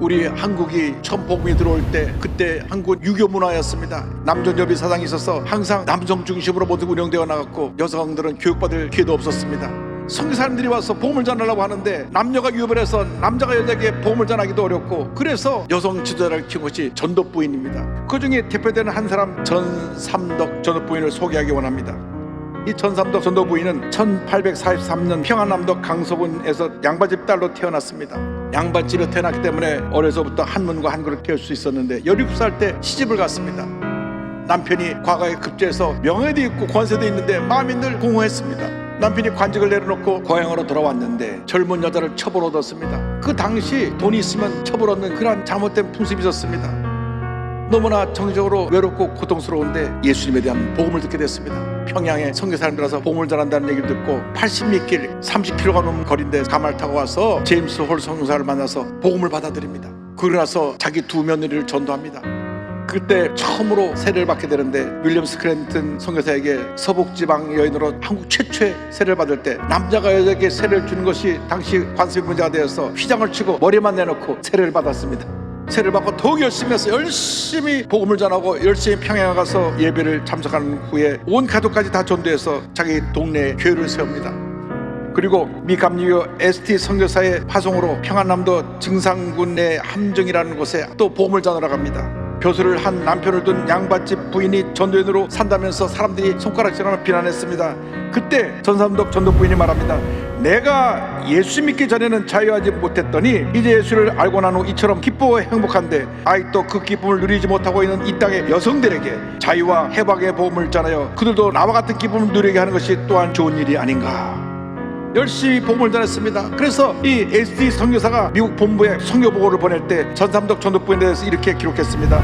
우리 한국이 처음 복음이 들어올 때 그때 한국 유교 문화였습니다. 남존여비 사상이 있어서 항상 남성 중심으로 모두 운영되어 나갔고 여성들은 교육받을 기회도 없었습니다. 성사람들이 와서 복음을 전하려고 하는데 남녀가 유별해서 남자가 여자에게 복음을 전하기도 어렵고 그래서 여성 지도자를 키운 것이 전도부인입니다. 그 중에 대표되는 한 사람 전삼덕 전도부인을 소개하기 원합니다. 이 전삼덕 전도부인은 1843년 평안남도 강서군에서 양반집 딸로 태어났습니다. 양반집에 태어났기 때문에 어려서부터 한문과 한글을 배울 수 있었는데 17살 때 시집을 갔습니다. 남편이 과거에 급제해서 명예도 있고 권세도 있는데 마음이 늘 공허했습니다. 남편이 관직을 내려놓고 고향으로 돌아왔는데 젊은 여자를 첩을 얻었습니다. 그 당시 돈이 있으면 첩을 얻는 그러한 잘못된 풍습이 있었습니다. 너무나 정적으로 외롭고 고통스러운데 예수님에 대한 복음을 듣게 됐습니다. 평양에 선교사님들와서 복음을 전한다는 얘기를 듣고 80미길 30km가 넘는 거리인데 가마를 타고 와서 제임스 홀 선교사를 만나서 복음을 받아들입니다. 그러고 나서 자기 두 며느리를 전도합니다. 그때 처음으로 세례를 받게 되는데 윌리엄 스크랜튼 선교사에게 서북지방 여인으로 한국 최초의 세례를 받을 때 남자가 여자에게 세례를 주는 것이 당시 관습 문제가 되어서 휘장을 치고 머리만 내놓고 세례를 받았습니다. 세례를 받고 더욱 열심히 해서 열심히 복음을 전하고 열심히 평양에 가서 예배를 참석한 후에 온 가족까지 다 전도해서 자기 동네에 교회를 세웁니다. 그리고 미감리교 ST 선교사의 파송으로 평안남도 증상군의 함정이라는 곳에 또 복음을 전하러 갑니다. 교수를 한 남편을 둔 양반집 부인이 전도인으로 산다면서 사람들이 손가락질하며 비난했습니다. 그때 전삼덕 전도 부인이 말합니다. 내가 예수 믿기 전에는 자유하지 못했더니 이제 예수를 알고 난 후 이처럼 기쁘고 행복한데 아직도 그 기쁨을 누리지 못하고 있는 이 땅의 여성들에게 자유와 해방의 복음을 전하여 그들도 나와 같은 기쁨을 누리게 하는 것이 또한 좋은 일이 아닌가. 열심히 복음을 전했습니다. 그래서 이 SD 선교사가 미국 본부에 선교 보고를 보낼 때 전삼덕 전도부인에 대해서 이렇게 기록했습니다.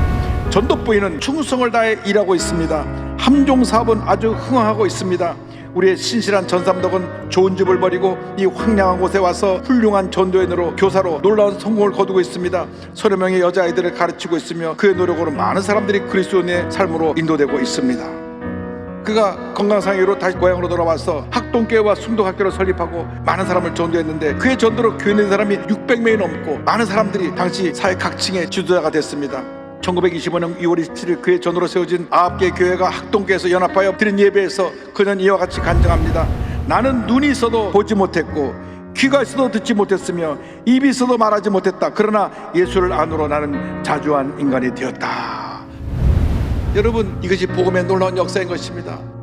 전도부인은 충성을 다해 일하고 있습니다. 함종 사업은 아주 흥황하고 있습니다. 우리의 신실한 전삼덕은 좋은 집을 버리고 이 황량한 곳에 와서 훌륭한 전도인으로 교사로 놀라운 성공을 거두고 있습니다. 서너 명의 여자아이들을 가르치고 있으며 그의 노력으로 많은 사람들이 그리스도인의 삶으로 인도되고 있습니다. 그가 건강상해로 다시 고향으로 돌아와서 학동교회와 순도학교를 설립하고 많은 사람을 전도했는데 그의 전도로 교회 낸 사람이 600명이 넘고 많은 사람들이 당시 사회 각층의 지도자가 됐습니다. 1925년 2월 27일 그의 전으로 세워진 아홉 개 교회가 학동교에서 연합하여 드린 예배에서 그는 이와 같이 간증합니다. 나는 눈이 있어도 보지 못했고 귀가 있어도 듣지 못했으며 입이 있어도 말하지 못했다. 그러나 예수를 안으로 나는 자주한 인간이 되었다. 여러분 이것이 복음의 놀라운 역사인 것입니다.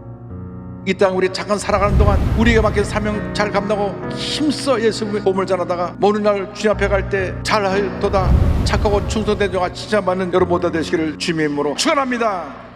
이 땅 우리 잠깐 살아가는 동안 우리에게 맡긴 사명 잘 감당하고 힘써 예수님의 복음을 전하다가 어느 날 주님 앞에 갈 때 잘할도다 착하고 충성된 종아 칭찬받는 여러분 모두 되시기를 주님의 이름으로 축원합니다.